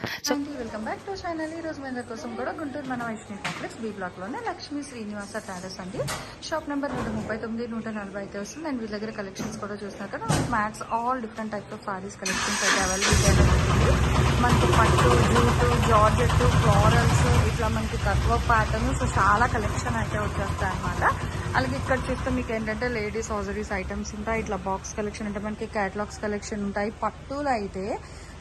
So welcome back to channel ఈ రోజు మీ కోసం కూడా గుంటూరు మన వైష్ణవి కాంప్లెక్స్ బి బ్లాక్లోనే లక్ష్మీ శ్రీనివాస ట్రాడర్స్ అండి. షాప్ నెంబర్ నూట ముప్పై తొమ్మిది నూట నలభై అయితే వస్తుంది. అండ్ వీళ్ళ దగ్గర కలెక్షన్స్ కూడా చూసినట్టు కదా. Max all different types of saris collections అయితే అవైలబుల్ ఉంటుంది మనకి పట్టు జూటు జార్జెట్ ఫ్లారల్స్ ఇట్లా మనకి తక్కువ ప్యాటర్న్ సో చాలా కలెక్షన్ అయితే వచ్చేస్తాయి అనమాట అలాగే ఇక్కడ చూస్తే మీకు ఏంటంటే లేడీస్ హౌజరీస్ ఐటమ్స్ ఉంటాయి ఇట్లా బాక్స్ కలెక్షన్ అంటే మనకి క్యాటలాగ్స్ కలెక్షన్ ఉంటాయి. పట్టులు అయితే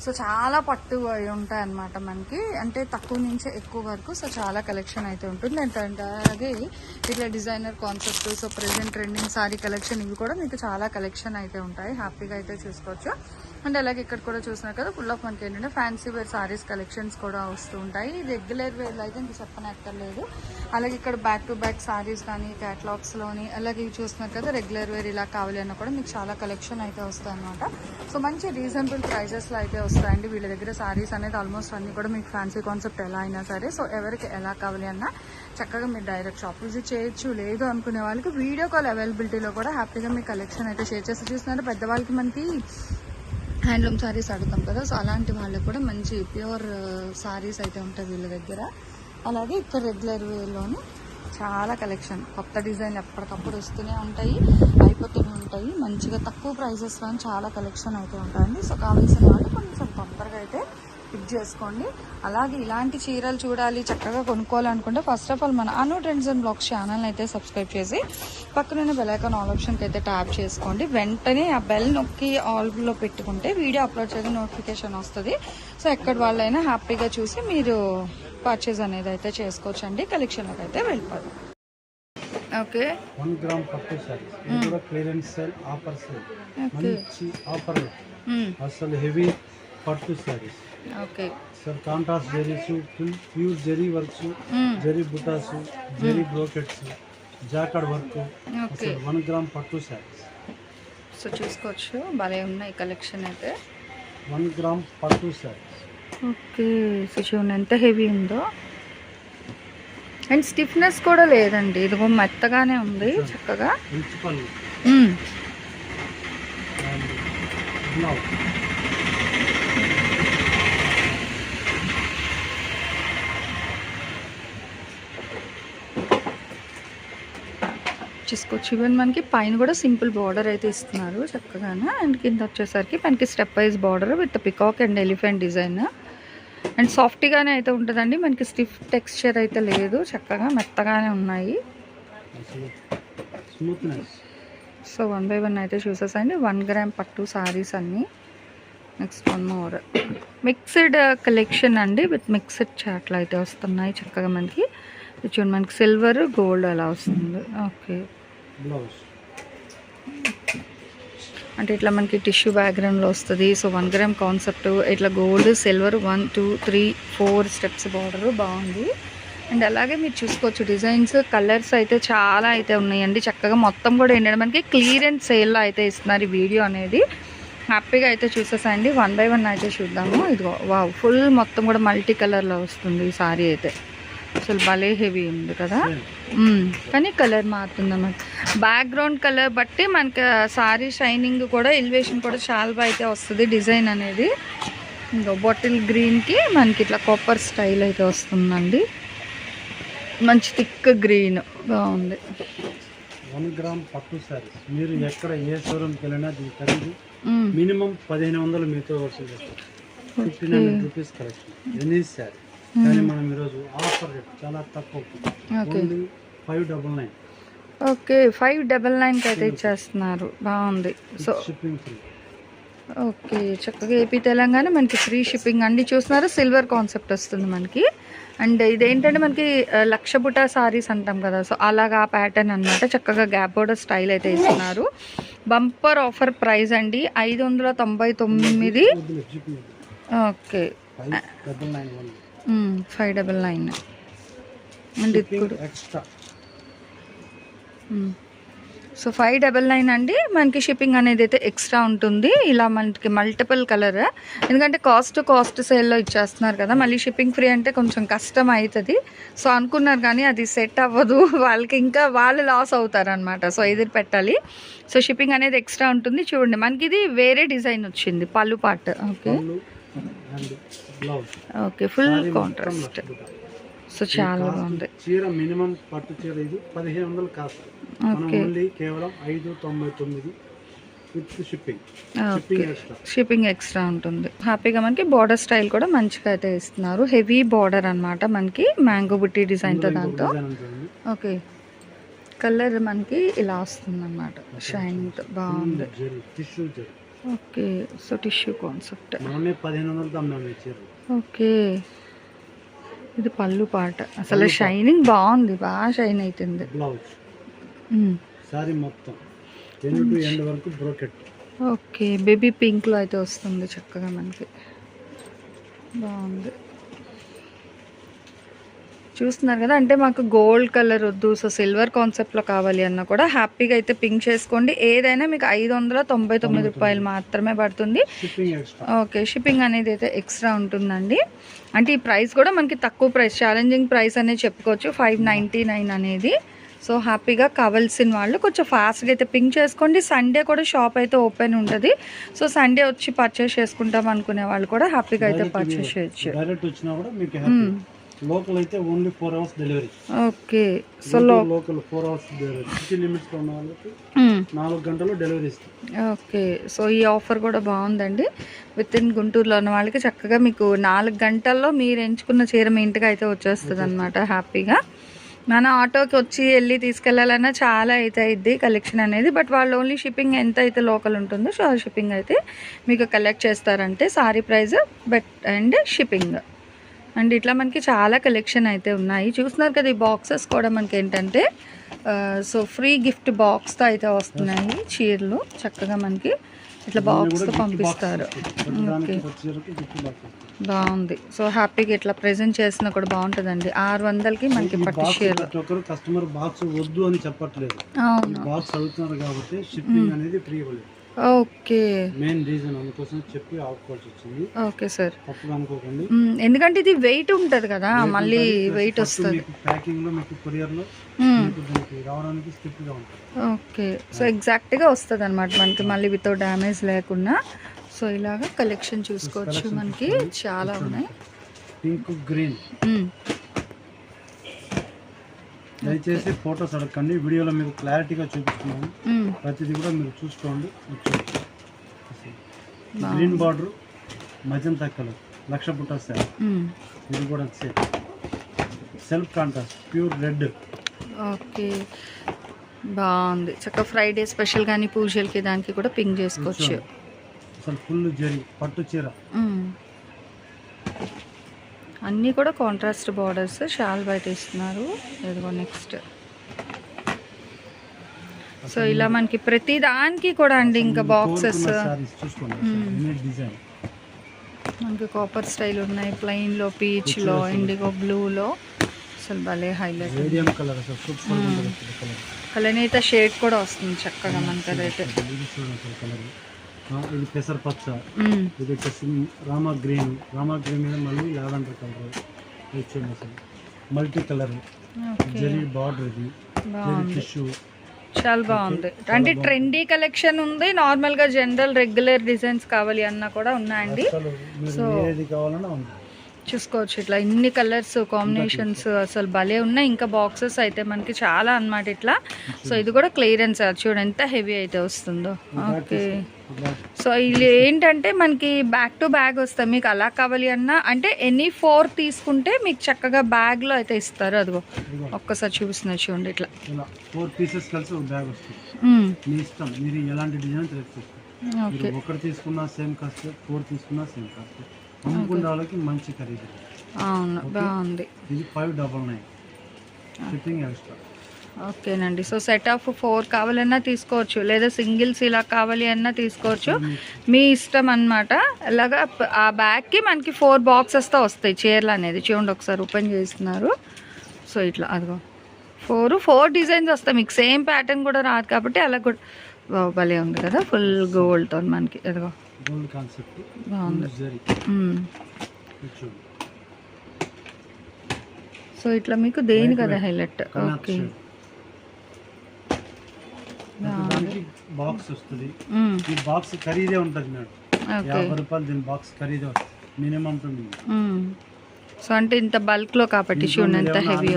సో చాలా పట్టు అయి ఉంటాయి అన్నమాట మనకి. అంటే తక్కువ నుంచి ఎక్కువ వరకు సో చాలా కలెక్షన్ అయితే ఉంటుంది. ఏంటంటే అలాగే ఇట్లా designer concept so present trending sari collection ఇవి కూడా మీకు చాలా కలెక్షన్ అయితే ఉంటాయి. హ్యాపీగా అయితే చూసుకోవచ్చు. అండ్ అలాగే ఇక్కడ కూడా చూసినారు కదా ఫుల్ ఆఫ్ మనకి ఏంటంటే ఫ్యాన్సీ వేర్ సారీస్ కలెక్షన్స్ కూడా వస్తూ ఉంటాయి. రెగ్యులర్ వేర్లో అయితే ఇంక చెప్పనక్కర్లేదు. అలాగే ఇక్కడ బ్యాక్ టు బ్యాక్ సారీస్ కానీ క్యాటలాగ్స్లోని అలాగే ఇవి చూస్తున్నారు కదా రెగ్యులర్ వేర్ ఇలా కావాలి అన్న కూడా మీకు చాలా కలెక్షన్ అయితే వస్తాయి అనమాట సో మంచి రీజనబుల్ ప్రైజెస్లో అయితే వస్తాయండి. వీళ్ళ దగ్గర సారీస్ అనేది ఆల్మోస్ట్ అన్నీ కూడా మీకు ఫ్యాన్సీ కాన్సెప్ట్ ఎలా అయినా సరే. సో ఎవరికి ఎలా కావాలి అన్నా చక్కగా మీరు డైరెక్ట్ షాప్ విజిట్ చేయొచ్చు. లేదు అనుకునే వాళ్ళకి వీడియో కాల్ అవైలబిలిటీలో కూడా హ్యాపీగా మీ కలెక్షన్ అయితే షేర్ చేసి చూస్తున్నారు పెద్దవాళ్ళకి మనకి హ్యాండ్లూమ్ సారీస్ అడుగుతాం కదా సో అలాంటి వాళ్ళకి కూడా మంచి ప్యూర్ సారీస్ అయితే ఉంటాయి వీళ్ళ దగ్గర. అలాగే ఇక్కడ రెగ్యులర్ వేలోనూ చాలా కలెక్షన్. కొత్త డిజైన్ ఎప్పటికప్పుడు వస్తూనే ఉంటాయి అయిపోతూనే ఉంటాయి. మంచిగా తక్కువ ప్రైజెస్లో చాలా కలెక్షన్ అయితే ఉంటాయండి. సో కావాల్సిన వాళ్ళు కొంచెం తొందరగా అయితే పిక్ చేసుకోండి. అలాగే ఇలాంటి చీరలు చూడాలి చక్కగా కొనుక్కోవాలనుకుంటే ఫస్ట్ ఆఫ్ ఆల్ మన Anu trends and blogs channel అయితే సబ్స్క్రైబ్ చేసి పక్కనున్న బెల్ ఐకాన్ ఆల్ ఆప్షన్కి అయితే ట్యాప్ చేసుకోండి. వెంటనే ఆ బెల్ నొక్కి ఆల్లో పెట్టుకుంటే వీడియో అప్లోడ్ చేయగా నోటిఫికేషన్ వస్తుంది. సో ఎక్కడ వాళ్ళైనా హ్యాపీగా చూసి మీరు పర్చేజ్ అనేది అయితే చేసుకోవచ్చు అండి కలెక్షన్లోకి అయితే వెళ్ళిపోదాం. ఓకే. వన్ గ్రామ్ పట్టు సారీస్ ఇది కూడా clearance sale offer sale okay. మంచి ఆఫర్ అసలు హెవీ పట్టు saris. Okay. Sir contrast zaris pure zari works zari butas zari brocades jacquard work okay. One gram పట్టు సారీస్ సో చూసుకోవచ్చు. భలే ఉన్నాయి కలెక్షన్ అయితే. వన్ గ్రామ్ పట్టు సారీస్ ఓకే. సో చూడండి ఎంత హెవీ ఉందో. అండ్ స్టిఫ్నెస్ కూడా లేదండి. ఇదిగో మెత్తగానే ఉంది చక్కగా ప్రిన్సిపల్ మ్మ్. అండ్ బ్లౌజ్ చూసుకోవచ్చు. ఈవెన్ మనకి పైన కూడా సింపుల్ బార్డర్ అయితే ఇస్తున్నారు చక్కగానే. అండ్ కింద వచ్చేసరికి మనకి step wise border with peacock and elephant design. And సాఫ్ట్గానే అయితే ఉంటుందండి. మనకి స్టిఫ్ టెక్స్చర్ అయితే లేదు. చక్కగా మెత్తగానే ఉన్నాయి. సో వన్ బై వన్ అయితే చూసేసండి. వన్ గ్రామ్ పట్టు సారీస్ అన్నీ. Next one more. Mixed collection అండి. విత్ మిక్స్డ్ చాట్లు అయితే వస్తున్నాయి. చక్కగా మనకి. చూడండి మనకి సిల్వర్ గోల్డ్ అలా వస్తుంది. ఓకే. బ్లౌజ్. అంటే ఇట్లా మనకి టిష్యూ బ్యాక్గ్రౌండ్లో వస్తుంది. So one gram concept. ఇట్లా gold silver one two three four steps border. బాగుంది. అండ్ అలాగే మీరు చూసుకోవచ్చు డిజైన్స్. కలర్స్ అయితే చాలా అయితే ఉన్నాయండి. చక్కగా మొత్తం కూడా ఏంటంటే మనకి క్లియరెన్స్ సేల్లో అయితే ఇస్తున్నారు ఈ వీడియో అనేది. హ్యాపీగా అయితే చూసేసండి వన్ బై వన్ అయితే చూద్దాము. ఇదిగో వావ్ ఫుల్ మొత్తం కూడా మల్టీ కలర్లో వస్తుంది ఈ సారీ అయితే. అసలు భలే హెవీ ఉంది కదా. కానీ కలర్ మారుతుంది అన్నమాట. బ్యాక్గ్రౌండ్ కలర్ బట్టి మనకి సారీ షైనింగ్ కూడా ఎలివేషన్ కూడా చాలా బాగా అయితే వస్తుంది డిజైన్ అనేది. ఇంకా బాటిల్ గ్రీన్కి మనకి ఇట్లా కాపర్ స్టైల్ అయితే వస్తుందండి. మంచి థిక్ గ్రీన్ బాగుంది. వన్ గ్రామ్ పట్టు సారీస్ మీరు ఎక్కడ ఏ షోరూమ్కి వెళ్ళినా దీని ఖరీదు. మినిమం పదిహేను వందలు మీతో వసూలు చేస్తారు. Fifteen hundred rupees collection. Any sari కానీ మనం ఈరోజు ఆఫర్ రేట్ చాలా తక్కువ. Okay. Only five double nine. Okay five double నైన్కి అయితే ఇచ్చేస్తున్నారు బాగుంది. సో ఓకే చక్కగా ఏపీ తెలంగాణ మనకి ఫ్రీ షిప్పింగ్ అన్ని చూస్తున్నారు సిల్వర్ కాన్సెప్ట్ వస్తుంది మనకి. అండ్ ఇదేంటంటే మనకి ఆ, లక్ష బుటా సారీస్ అంటాం కదా. సో అలాగా ప్యాటర్న్ అన్నమాట. చక్కగా గ్యాప్ బోర్డర్ స్టైల్ అయితే ఇస్తున్నారు. బంపర్ ఆఫర్ ప్రైస్ అండి. ఐదు వందల తొంభై తొమ్మిది. Okay. Five double nine and hmm. So five double nine అండి. మనకి షిప్పింగ్ అనేది అయితే ఎక్స్ట్రా ఉంటుంది. ఇలా మనకి మల్టిపుల్ కలర్ ఎందుకంటే కాస్ట్ కాస్ట్ సేల్లో ఇచ్చేస్తున్నారు కదా మళ్ళీ షిప్పింగ్ ఫ్రీ అంటే కొంచెం కష్టం అవుతుంది సో అనుకున్నారు కానీ అది సెట్ అవ్వదు. వాళ్ళకి ఇంకా వాళ్ళు లాస్ అవుతారు అనమాట సో ఇది పెట్టాలి. సో షిప్పింగ్ అనేది ఎక్స్ట్రా ఉంటుంది. చూడండి మనకి ఇది వేరే డిజైన్ వచ్చింది. పళ్ళు పాట okay okay full contrast. So చాలా బాగుంది. చీర మినిమం పట్టు చీర ఇది పదిహేను వందలు కాస్ట్. ఓన్లీ కేవలం ఐదు తొంభై తొమ్మిది షిప్పింగ్. ఎక్స్ట్రా ఉంటుంది. హ్యాపీగా మనకి బార్డర్ స్టైల్ కూడా మంచిగా అయితే ఇస్తున్నారు. హెవీ బార్డర్ అన్నమాట మనకి మ్యాంగో బుట్టి డిజైన్తో దాంతో. ఓకే. కలర్ మనకి ఇలా వస్తుంది అనమాట షైన్తో బాగుంది. Okay so tissue concept. పదిహేను వందలు ఓకే. ఇది పళ్ళు పాట. అసలు షైనింగ్ బాగుంది బాగా షైన్ అవుతుంది బ్లౌజ్. శారీ మొత్తం. ఎండ్ టు ఎండ్ వరకు బ్రోకెట్. ఓకే బేబీ పింక్లో అయితే వస్తుంది చక్కగా మనకి. బాగుంది. చూస్తున్నారు కదా అంటే మాకు గోల్డ్ కలర్ వద్దు సో సిల్వర్ కాన్సెప్ట్లో కావాలి అన్న కూడా హ్యాపీగా అయితే పింక్ చేసుకోండి. ఏదైనా మీకు ఐదు వందల తొంభై తొమ్మిది రూపాయలు మాత్రమే పడుతుంది. ఓకే షిప్పింగ్ అనేది అయితే ఎక్స్ట్రా ఉంటుందండి. అంటే ఈ ప్రైస్ కూడా మనకి తక్కువ ప్రైస్ ఛాలెంజింగ్ ప్రైస్ అనేది చెప్పుకోవచ్చు ఫైవ్ నైంటీ నైన్ అనేది సో హ్యాపీగా కావాల్సిన వాళ్ళు కొంచెం ఫాస్ట్గా అయితే పింక్ చేసుకోండి. సండే కూడా షాప్ అయితే ఓపెన్ ఉంటుంది. సో సండే వచ్చి పర్చేస్ చేసుకుంటాం అనుకునే వాళ్ళు కూడా హ్యాపీగా అయితే పర్చేస్ చేయొచ్చు. లోకల్ అయితే only four hours delivery okay. So local four hours delivery city లిమిట్స్లో ఉన్న వాళ్ళకి. నాలుగు గంటలు డెలివరీ ఇస్తాం. ఓకే. సో ఈ ఆఫర్ కూడా బాగుందండి. విత్ ఇన్ గుంటూరులో ఉన్న వాళ్ళకి చక్కగా మీకు నాలుగు గంటల్లో మీరు ఎంచుకున్న చీర మీ ఇంటికి అయితే వచ్చేస్తుంది. అనమాట హ్యాపీగా. మన ఆటోకి వచ్చి వెళ్ళి తీసుకెళ్ళాలన్నా చాలా అయితే అయింది కలెక్షన్ అనేది. బట్ వాళ్ళు ఓన్లీ షిప్పింగ్ ఎంత అయితే లోకల్ ఉంటుందో సో షిప్పింగ్ అయితే మీకు కలెక్ట్ చేస్తారంటే sari price but and shipping and ఇట్లా మనకి చాలా కలెక్షన్ అయితే ఉన్నాయి. చూస్తున్నారు కదా ఈ బాక్సెస్ కూడా మనకి ఏంటంటే సో ఫ్రీ గిఫ్ట్ బాక్స్తో అయితే వస్తున్నాయి చీరలు. చక్కగా మనకి ఇట్లా బాక్స్తో పంపిస్తారు. వస్తుంది. బాగుంది. సో హ్యాపీగా ఇట్లా ప్రెజెంట్ చేసినా కూడా బాగుంటుందండి. ఆరు వందలకి మనకి పట్టు చీరలు. కస్టమర్ బాక్స్ వద్దు అని చెప్పట్లేదు. అవును. బాక్స్ అడుగుతున్నారు కాబట్టి షిప్పింగ్ అనేది ఫ్రీ ఇవ్వలేదు. ఓకే. మెయిన్ రీజన్ అందుకోసం చెప్పి ఆపుకోవాల్సి వచ్చింది. Okay sir. తప్పుగా అనుకోకండి. ఎందుకంటే ఇది వెయిట్ ఉంటుంది కదా మళ్ళీ వెయిట్ వస్తుంది. ప్యాకింగ్లో మీకు కొరియర్లో రావడానికి స్టిఫ్గా ఉంటుంది. ఓకే. సో ఎగ్జాక్ట్గా వస్తుంది అనమాట మనకి మళ్ళీ వితౌట్ డ్యామేజ్ లేకుండా సో ఇలాగా కలెక్షన్ చూసుకోవచ్చు మనకి. చాలా ఉన్నాయి. Pink green. దయచేసి ఫొటోస్ అడగండి. వీడియోలో మీకు క్లారిటీగా చూపిస్తున్నాను. మ్మ్. ప్రతిదీ కూడా మీరు చూసుకోండి. గ్రీన్ బార్డర్ మజంతా కలర్ లక్ష పుట్ట సార్. ఇది కూడా same. Self contrast pure red. Okay. బాగుంది. చక్కగా ఫ్రైడే స్పెషల్ కానీ పూజలకి దానికి కూడా పింక్ చేసుకోవచ్చు. అసలు ఫుల్ జరి పట్టు చీర. అన్నీ కూడా కాంట్రాస్ట్ బార్డర్స్ షాల్ బయట ఇస్తున్నారు ఇదిగో నెక్స్ట్ సో ఇలా మనకి ప్రతి దానికి కూడా అండి ఇంకా బాక్సెస్ డిజైన్ మనకి కాపర్ స్టైల్ ఉన్నాయి ప్లెయిన్లో పీచ్లో ఇండిగో బ్లూలో అసలు భలే హైలైట్ కలనేత షేడ్ కూడా వస్తుంది చక్కగా మనకి అదైతే ఇది పెసర పచ్చ. ఇది వచ్చేసి రామా గ్రీన్. రామా గ్రీన్ మీద మళ్ళీ లావెండర్ కలర్. చూడండి అసలు మల్టీ కలర్. జరీ బార్డర్ ఇది. జరీ టిష్యూ. చాలా బాగుంది. అంటే ట్రెండీ కలెక్షన్ ఉంది. నార్మల్గా జనరల్ రెగ్యులర్ డిజైన్స్ కావాలి అన్నా కూడా ఉన్నాయండి. సో- ఏది కావాలన్నా ఉంది. చూసుకోవచ్చు. ఇట్లా ఇన్ని కలర్స్ కాంబినేషన్స్ అసలు భలే ఉన్నాయి. ఇంకా బాక్సెస్ అయితే మనకి చాలా అన్నమాట ఇట్లా. సో ఇది కూడా క్లియరెన్స్ చూడండి ఎంత హెవీ అయితే వస్తుందో. ఓకే. సో ఇది ఏంటంటే మనకి బ్యాక్ టు బ్యాగ్ వస్తాయి. మీకు అలా కావాలి అన్నా అంటే ఎనీ ఫోర్ తీసుకుంటే మీకు చక్కగా బ్యాగ్లో అయితే ఇస్తారు. అదిగో ఒక్కసారి చూపిస్తున్నారు చూడండి ఇట్లా. ఫోర్ పీసెస్ కలిసి ఒక బ్యాగ్ వస్తుంది. ఇష్టం. మీరు ఎలాంటి డిజైన్ మీరు ఒకటి తీసుకున్నా సేమ్ కాస్ట్ ఫోర్ తీసుకున్నా సేమ్ కాస్ట్. అమ్ముకునే వాళ్ళకి మంచి ఖరీదు. అవును బాగుంది. ఇది five double nine. Shipping extra ఓకేనండి. సో సెట్ ఆఫ్ ఫోర్ కావాలన్నా తీసుకోవచ్చు. లేదా సింగిల్స్ ఇలా కావాలి అన్నా తీసుకోవచ్చు. మీ ఇష్టం అన్నమాట. అలాగా ప- ఆ బ్యాగ్కి మనకి ఫోర్ బాక్సెస్తో వస్తాయి. చీరలు అనేది. చూడండి ఒకసారి ఓపెన్ చేస్తున్నారు. సో ఇట్లా అదిగో. ఫోర్ ఫోర్ డిజైన్స్ వస్తాయి. మీకు సేమ్ ప్యాటర్న్ కూడా రాదు కాబట్టి అలా కూడా భలే ఉంది కదా. ఫుల్ గోల్డ్తో మనకి. ఎదుగో గోల్డ్ కాన్సెప్ట్ జరీ సో ఇట్లా మీకు దేని కదా. హైలైట్? ఓకే. బాక్స్ వస్తుంది. ఈ బాక్స్ ఖరీదే ఉంటుంది మేడం. యాభై రూపాయలు దీని బాక్స్ ఖరీదే మినిమం. సో అంటే ఇంత కాబట్టి ఎంత హెవీ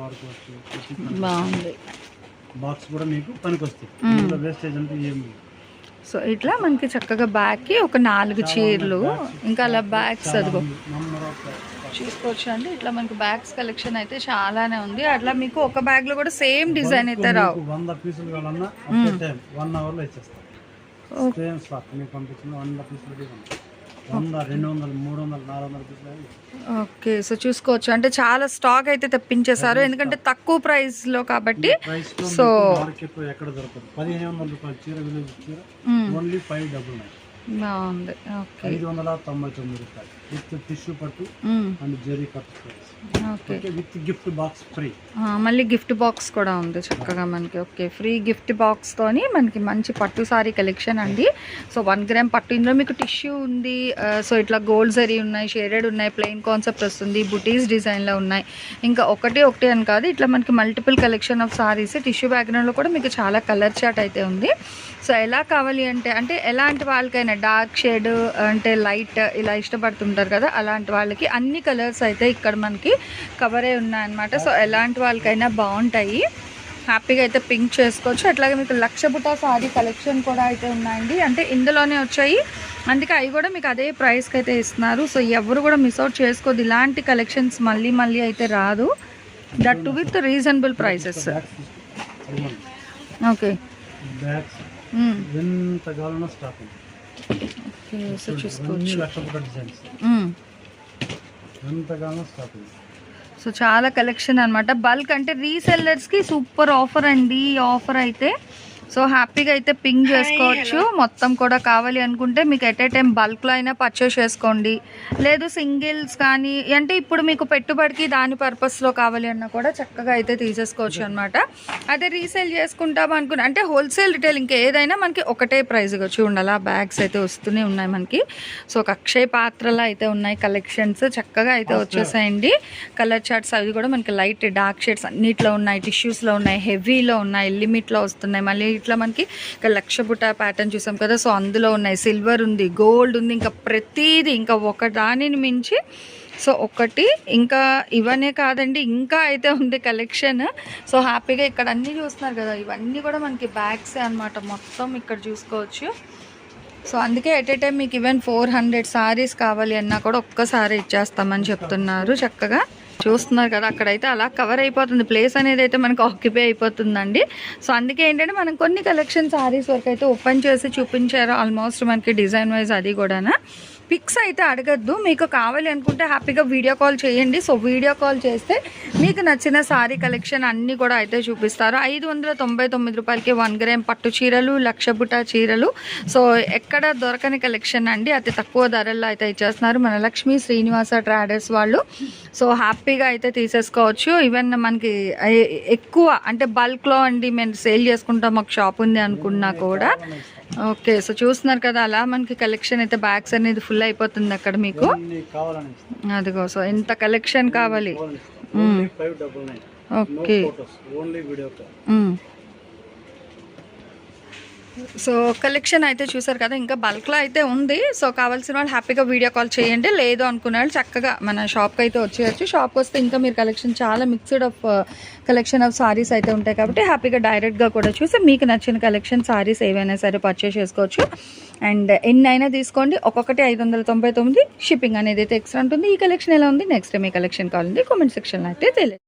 వాడుకోవచ్చు ప్రతి పనికి. బాగుంది. బాక్స్ కూడా మీకు పనికి వస్తుంది వేస్టేజ్ అంటే ఏం లేదు. సో ఇట్లా మనకి చక్కగా బ్యాగ్కి ఒక నాలుగు చీరలు. ఇంకా అలా బ్యాగ్స్ అదిగో. చూసుకోవచ్చు అండి ఇట్లా మనకి బ్యాగ్స్ కలెక్షన్ అయితే చాలానే ఉంది. అట్లా మీకు ఒక బ్యాగ్లో కూడా సేమ్ డిజైన్ అయితే రావు. మీకు ఓకే సో చూసుకోవచ్చు. అంటే చాలా స్టాక్ అయితే తెప్పించేశారు. ఎందుకంటే తక్కువ ప్రైస్లో కాబట్టి సో బాగుంది. ఓకే. ఐదు వందల తొంభై తొమ్మిది రూపాయలు. విత్ టిష్యూ పట్టు. And zari cut price with gift box free మళ్ళీ గిఫ్ట్ బాక్స్ కూడా ఉంది చక్కగా మనకి. ఓకే ఫ్రీ గిఫ్ట్ బాక్స్ తోని మనకి మంచి పట్టు సారీ కలెక్షన్ అండి. సో వన్ గ్రామ్ పట్టు. ఇందులో మీకు టిష్యూ ఉంది. సో ఇట్లా గోల్డ్ జరీ ఉన్నాయి షేడెడ్ ఉన్నాయి ప్లెయిన్ కాన్సెప్ట్ వస్తుంది బుటీస్ డిజైన్లో ఉన్నాయి. ఇంకా ఒకటి ఒకటి అని కాదు ఇట్లా మనకి multiple collection of saris tissue బ్యాక్గ్రౌండ్లో కూడా మీకు చాలా కలర్ చాట్ అయితే ఉంది. సో ఎలా కావాలి అంటే అంటే ఎలాంటి వాళ్ళకైనా డార్క్ షేడ్ అంటే లైట్ ఇలా ఇష్టపడుతుంటారు కదా అలాంటి వాళ్ళకి అన్ని కలర్స్ అయితే ఇక్కడ మనకి కవర్ అయి ఉన్నాయన్నమాట. సో ఎలాంటి వాళ్ళకైనా బాగుంటాయి. హ్యాపీగా అయితే పింక్ చేసుకోవచ్చు. అట్లాగే మీకు లక్ష బుటా సారీ కలెక్షన్ కూడా అయితే ఉన్నాయండి. అంటే ఇందులోనే వచ్చాయి. అందుకే అవి కూడా మీకు అదే ప్రైస్కి అయితే ఇస్తున్నారు. సో ఎవరు కూడా మిస్ అవుట్ చేసుకోవద్దు. ఇలాంటి కలెక్షన్స్ మళ్ళీ మళ్ళీ అయితే రాదు. That with reasonable prices. Okay. ఎంత కావాలన్నా స్టాక్ ఉంది ఓకే సో అన్ని చూసుకోవచ్చు. లక్ష రూపాయల డిజైన్స్. మ్మ్. ఎంత కావాలన్నా స్టాక్ ఉంది సో చాలా కలెక్షన్ అనమాట బల్క్ అంటే రీసెల్లర్స్కి సూపర్ ఆఫర్ అండి. ఈ ఆఫర్ అయితే సో హ్యాపీగా అయితే పింక్ చేసుకోవచ్చు. మొత్తం కూడా కావాలి అనుకుంటే మీకు ఎట్ ఏ టైం బల్క్లో అయినా పర్చేస్ చేసుకోండి. లేదు సింగిల్స్ కానీ అంటే ఇప్పుడు మీకు పెట్టుబడికి దాని పర్పస్లో కావాలి అన్నా కూడా చక్కగా అయితే తీసేసుకోవచ్చు అనమాట అదే రీసేల్ చేసుకుంటాం అనుకున్న అంటే హోల్సేల్ రిటైల్ ఇంకా ఏదైనా మనకి ఒకటే ప్రైస్గా చూడండి అలా బ్యాగ్స్ అయితే వస్తూనే ఉన్నాయి మనకి. సో ఒక అక్షయ పాత్రలు అయితే ఉన్నాయి కలెక్షన్స్ చక్కగా అయితే వచ్చేసాయండి. కలర్ చార్ట్స్ అవి కూడా మనకి లైట్ డార్క్ షేడ్స్ అన్నిట్లో ఉన్నాయి టిష్యూస్లో ఉన్నాయి హెవీలో ఉన్నాయి లిమిట్లో వస్తున్నాయి. మళ్ళీ ఇట్లా మనకి ఇక్కడ లక్ష బుట్ట ప్యాటర్న్ చూసాం కదా. సో అందులో ఉన్నాయి. సిల్వర్ ఉంది గోల్డ్ ఉంది ఇంకా ప్రతిదీ ఇంకా ఒక దానిని మించి. సో ఒకటి ఇంకా ఇవనే కాదండి ఇంకా అయితే ఉంది కలెక్షన్ సో హ్యాపీగా ఇక్కడ అన్నీ చూస్తున్నారు కదా. ఇవన్నీ కూడా మనకి బ్యాగ్స్ అన్నమాట. మొత్తం ఇక్కడ చూసుకోవచ్చు. సో అందుకే ఎట్ ఏ టైం మీకు ఈవెన్ ఫోర్ హండ్రెడ్ సారీస్ కావాలి అన్నా కూడా ఒక్కసారి ఇచ్చేస్తామని చెప్తున్నారు చక్కగా. చూస్తున్నారు కదా అక్కడైతే అలా కవర్ అయిపోతుంది. ప్లేస్ అనేది అయితే మనకు ఆక్యుపై అయిపోతుందండి. సో అందుకే ఏంటంటే మనం కొన్ని కలెక్షన్ శారీస్ వరకు అయితే ఓపెన్ చేసి చూపించారు. ఆల్మోస్ట్ మనకి డిజైన్ వైజ్ అది కూడానా. పిక్స్ అయితే అడగద్దు. మీకు కావాలి అనుకుంటే హ్యాపీగా వీడియో కాల్ చేయండి. సో వీడియో కాల్ చేస్తే మీకు నచ్చిన సారీ కలెక్షన్ అన్నీ కూడా అయితే చూపిస్తారు. ఐదు వందల తొంభై తొమ్మిది రూపాయలకి వన్ గ్రామ్ పట్టు చీరలు లక్ష చీరలు. సో ఎక్కడ దొరకని కలెక్షన్ అండి అతి తక్కువ ధరల్లో అయితే ఇచ్చేస్తున్నారు మన లక్ష్మీ శ్రీనివాస ట్రాడర్స్ వాళ్ళు. సో హ్యాపీగా అయితే తీసేసుకోవచ్చు. ఈవెన్ మనకి ఎక్కువ అంటే బల్క్లో అండి మేము సేల్ చేసుకుంటాం మాకు షాప్ ఉంది అనుకున్నా కూడా. ఓకే సో చూస్తున్నారు కదా అలా మనకి కలెక్షన్ అయితే బ్యాగ్స్ అనేది ఫుల్ అయిపోతుంది అక్కడ మీకు. అదిగో సో ఎంత కలెక్షన్ కావాలి? Okay photos only video call hmm. So collection అయితే చూసారు కదా ఇంకా బల్క్లో అయితే ఉంది. సో కావాల్సిన వాళ్ళు హ్యాపీగా వీడియో కాల్ చేయండి. లేదు అనుకున్నాడు చక్కగా మన షాప్కి అయితే వచ్చేయచ్చు. షాప్కి వస్తే ఇంకా మీరు కలెక్షన్ చాలా mixed of collection of saris అయితే ఉంటాయి కాబట్టి హ్యాపీగా డైరెక్ట్గా కూడా చూసి మీకు నచ్చిన కలెక్షన్ సారీస్ ఏవైనా సరే పర్చేస్ చేసుకోవచ్చు. అండ్ ఎన్నైనా అయినా తీసుకోండి. ఒక్కొక్కటి ఐదు వందల తొంభై తొమ్మిది. షిప్పింగ్ అనేది అయితే ఎక్స్ట్రా ఉంటుంది. ఈ కలెక్షన్ ఎలా ఉంది? నెక్స్ట్ మీ కలెక్షన్ కావాలండి కామెంట్ సెక్షన్లో అయితే తెలియదు